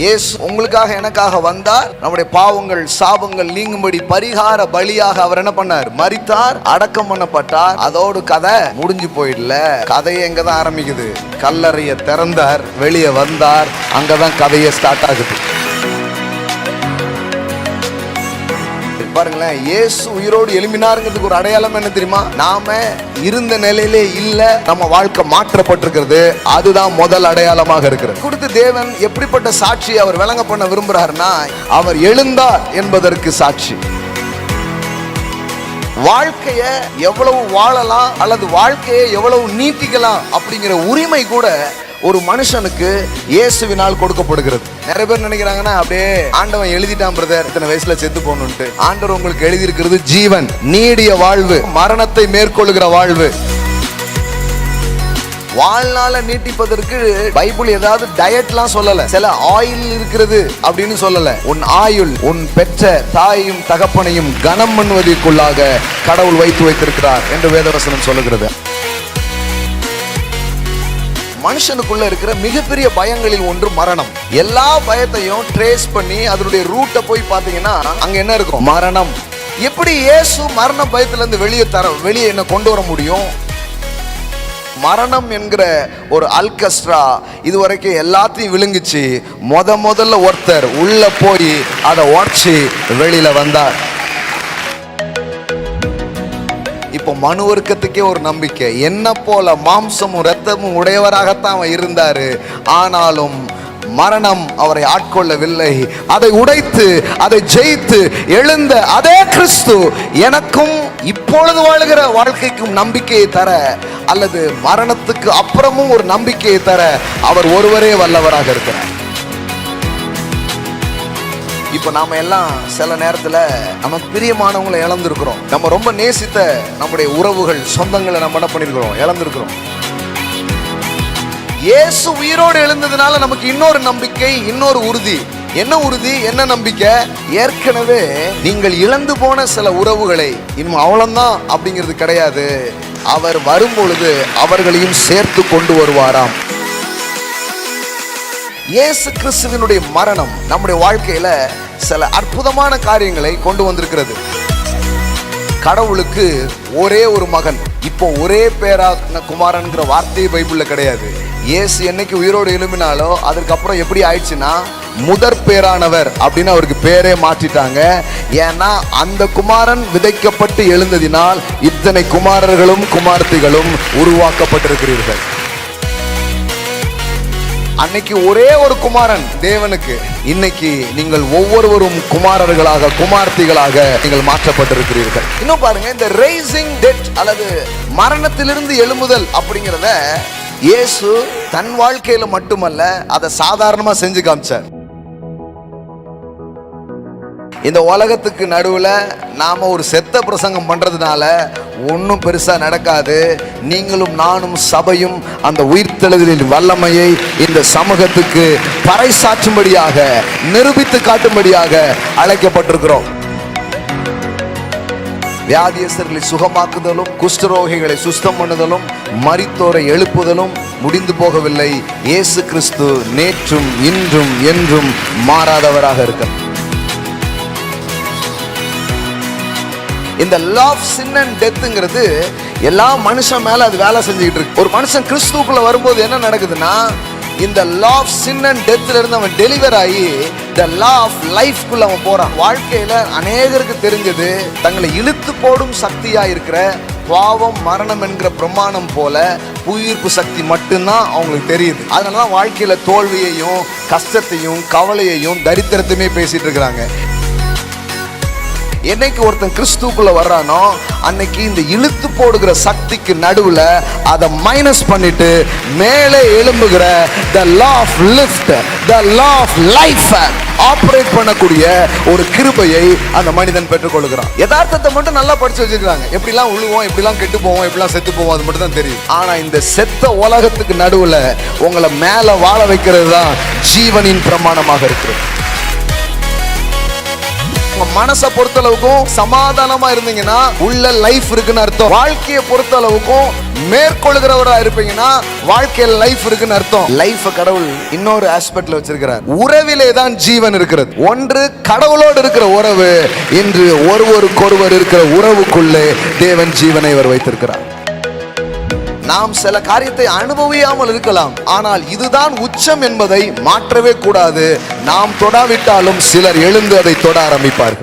இயேசு உங்களுக்காக எனக்காக வந்தார். நம்முடைய பாவங்கள் சாபங்கள் நீங்கும்படி பரிகார பலியாக அவர் என்ன பண்ணார்? மறித்தார் அடக்கம் பண்ணப்பட்டார். அதோடு கதை முடிஞ்சு போயிடல. கதையை எங்க தான் ஆரம்பிக்குது? கல்லறைய திறந்தார் வெளியே வந்தார். அங்கதான் கதையை ஸ்டார்ட் ஆகுது. பாருங்களேன் இயேசு உயிரோடு எழுப்பினாருங்கிறதுக்கு ஒரு அடையாளம் என்ன தெரியுமா? நாம இருந்த நிலையிலே இல்ல நம்ம வாழ்க்கை மாற்றப்பட்டிருக்கிறது. அதுதான் முதல் அடையாளமாக இருக்கிறது. கொடுத்து தேவன் எப்படிப்பட்ட சாட்சி அவர் விளங்க பண்ண விரும்புறாருன்னா அவர் எழுந்தார் என்பதற்கு சாட்சி. வாழ்க்கைய எவ்வளவு வாழலாம் அல்லது வாழ்க்கையை எவ்வளவு நீட்டிக்கலாம் அப்படிங்கிற உரிமை கூட ஒரு மனுஷனுக்கு இயேசுவினால் கொடுக்கப்படுகிறது. நிறைய பேர் நினைக்கிறாங்கன்னா அப்படியே ஆண்டவன் எழுதிட்டான் பிரதர் இத்தனை வயசுல செத்து போகணும்ட்டு ஆண்டவர் உங்களுக்கு எழுதி இருக்கிறது ஜீவன் நீடிய வாழ்வு மரணத்தை மேற்கொள்ளுகிற வாழ்வு. வாழ்நாள நீட்டிப்பதற்கு பைபிள் ஏதாவது டயட்லாம் சொல்லல. சில ஆயில் இருக்கிறது அப்படின்னு சொல்லல. உன் ஆயுள் உன் பெற்ற தாயையும் தகப்பனையும் கனம் பண்ணுவதற்குள்ளாக கடவுள் வைத்து வைத்திருக்கிறார் என்று வேதவசனம் சொல்லுகிறது. மனுஷனுக்குள்ள இருக்கிற மிகப்பெரிய பயங்களில் ஒன்று மரணம். எல்லா பயத்தையும் ட்ரேஸ் பண்ணி அதனுடைய ரூட்டை போய் பார்த்தீங்கன்னா அங்க என்ன இருக்கும்? மரணம். எப்படி இயேசு மரண பயத்துல இருந்து வெளியே தர வெளியே என்ன கொண்டு வர முடியும்? மரணம் என்கிற ஒரு அல்கஸ்ட்ரா இதுவரைக்கும் எல்லாத்தையும் விழுங்குச்சு. முத முதல்ல ஒருத்தர் உள்ள போய் அதை உடச்சி வெளியில வந்தார். இப்போ மனு வர்க்கத்துக்கே ஒரு நம்பிக்கை. என்ன போல மாம்சமும் ரத்தமும் உடையவராகத்தான் அவன் இருந்தாரு. ஆனாலும் மரணம் அவரை ஆட்கொள்ளவில்லை. அதை உடைத்து அதை ஜெயித்து எழுந்த அதே கிறிஸ்து எனக்கும் இப்பொழுது வாழ்கிற வாழ்க்கைக்கும் நம்பிக்கையை தர அல்லது மரணத்துக்கு அப்புறமும் ஒரு நம்பிக்கையை தர அவர் ஒருவரே வல்லவராக இருக்கிறார். இப்போ நாம எல்லாம் சில நேரத்தில் நமக்கு பிரியமானவங்களை இழந்திருக்கிறோம். நம்ம ரொம்ப நேசித்த நம்முடைய உறவுகள் சொந்தங்களை நம்ம என்ன பண்ணிருக்கிறோம்? இழந்திருக்கிறோம். இயேசு உயிரோடு எழுந்ததுனால நமக்கு இன்னொரு நம்பிக்கை இன்னொரு உறுதி. என்ன உறுதி? என்ன நம்பிக்கை? ஏற்கனவே நீங்கள் இழந்து போன சில உறவுகளை இன்னும் அவ்வளவுதான் அப்படிங்கிறது கிடையாது. அவர் வரும்பொழுது அவர்களையும் சேர்த்து கொண்டு வருவாராம். இயேசு கிறிஸ்துவினுடைய மரணம் நம்முடைய வாழ்க்கையில சில அற்புதமான காரியங்களை கொண்டு வந்திருக்கிறது. கடவுளுக்கு ஒரே ஒரு மகன் இப்போ ஒரே பேரான குமாரன்கிற வார்த்தையே பைபிள்ல கிடையாது. இயேசு என்னைக்கு உயிரோடு எழும்பினாலோ அதுக்கப்புறம் எப்படி ஆயிடுச்சுன்னா முதற் பேரானவர் அப்படின்னு அவருக்கு பேரே மாற்றிட்டாங்க. ஏன்னா அந்த குமாரன் விதைக்கப்பட்டு எழுந்ததினால் இத்தனை குமாரர்களும் குமார்த்திகளும் உருவாக்கப்பட்டிருக்கிறீர்கள். அன்னைக்கு ஒரே ஒரு குமாரன் தேவனுக்கு. இன்னைக்கு நீங்கள் ஒவ்வொருவரும் குமாரர்களாக குமார்த்திகளாக நீங்கள் மாற்றப்பட்டிருக்கிறீர்கள். இன்னும் பாருங்க இந்த ரைசிங் டெட் அல்லது மரணத்திலிருந்து எழுமுதல் அப்படிங்கிறத இயேசு தன் வாழ்க்கையில மட்டுமல்ல அதை சாதாரணமா செஞ்சு காமிச்சார். இந்த உலகத்துக்கு நடுவில் நாம் ஒரு செத்த பிரசங்கம் பண்ணுறதுனால ஒன்றும் பெருசாக நடக்காது. நீங்களும் நானும் சபையும் அந்த உயிர்த்தெழுதலின் வல்லமையை இந்த சமூகத்துக்கு பறைசாற்றும்படியாக நிரூபித்து காட்டும்படியாக அழைக்கப்பட்டிருக்கிறோம். வியாதியஸ்தர்களை சுகமாக்குதலும் குஷ்டரோகிகளை சுஸ்தம் பண்ணுதலும் மரித்தோரை எழுப்புதலும் முடிந்து போகவில்லை. இயேசு கிறிஸ்து நேற்றும் இன்றும் என்றும் மாறாதவராக இருக்கிறார் இந்த லவ் சின் அண்ட் டெத்துங்கிறது எல்லா மனுஷன் மேலே அது வேலை செஞ்சுக்கிட்டு இருக்கு. ஒரு மனுஷன் கிறிஸ்துக்குள்ள வரும்போது என்ன நடக்குதுன்னா இந்த லா ஆஃப் சின் அண்ட் டெத்ல இருந்து அவன் டெலிவர் ஆகி த லா ஆஃப் லைஃப்குள்ள அவன் போறான். வாழ்க்கையில அநேகருக்கு தெரிஞ்சது தங்களை இழுத்து போடும் சக்தியா இருக்கிற பாவம் மரணம் என்கிற பிரமாணம் போல புயிர்ப்பு சக்தி மட்டும்தான் அவங்களுக்கு தெரியுது. அதனால தான் வாழ்க்கையில தோல்வியையும் கஷ்டத்தையும் கவலையையும் தரித்திரத்தையுமே பேசிட்டு இருக்கிறாங்க. என்னைக்கு ஒருத்தன் கிறிஸ்துக்குள்ள வர்றானோ அன்னைக்கு இந்த இழுத்து போடுகிற சக்திக்கு நடுவில் அதை மைனஸ் பண்ணிட்டு மேலே எழும்புகிற the law of lift the law of life operate பண்ணக்கூடிய ஒரு கிருபையை அந்த மனிதன் பெற்றுக்கொள்கிறான். யதார்த்தத்தை மட்டும் நல்லா படிச்சு வச்சிருக்காங்க எப்படிலாம் உழுவோம் எப்படிலாம் கெட்டு போவோம் எப்படிலாம் செத்து போவோம் அது மட்டும் தான் தெரியும். ஆனா இந்த செத்த உலகத்துக்கு நடுவில் உங்களை மேலே வாழ வைக்கிறது தான் ஜீவனின் பிரமாணமாக இருக்கிறது. உங்க மனசை பொறுத்தளவுக்கும் சமாதானமா இருந்தீங்கன்னா உள்ள லைஃப் இருக்குன்னு அர்த்தம். வாழ்க்கையை பொறுத்தளவுக்கும் மேற்கொள்கிறவரா இருப்பீங்கன்னா வாழ்க்கையில் லைஃப் இருக்குன்னு அர்த்தம். லைஃப் கடவுள் இன்னொரு ஆஸ்பெக்ட்ல வச்சிருக்கிறார். உறவிலே தான் ஜீவன் இருக்கிறது. ஒன்று கடவுளோடு இருக்கிற உறவு இன்று ஒருவருக்கொருவர் இருக்கிற உறவுக்குள்ளே தேவன் ஜீவனை அவர் வைத்திருக்கிறார். நாம் சில காரியத்தை அனுபவியாமல் இருக்கலாம். ஆனால் இதுதான் உச்சம் என்பதை மாற்றவே கூடாது. நாம் தொடாவிட்டாலும் சிலர் எழுந்து அதை தொட ஆரம்பிப்பார்கள்.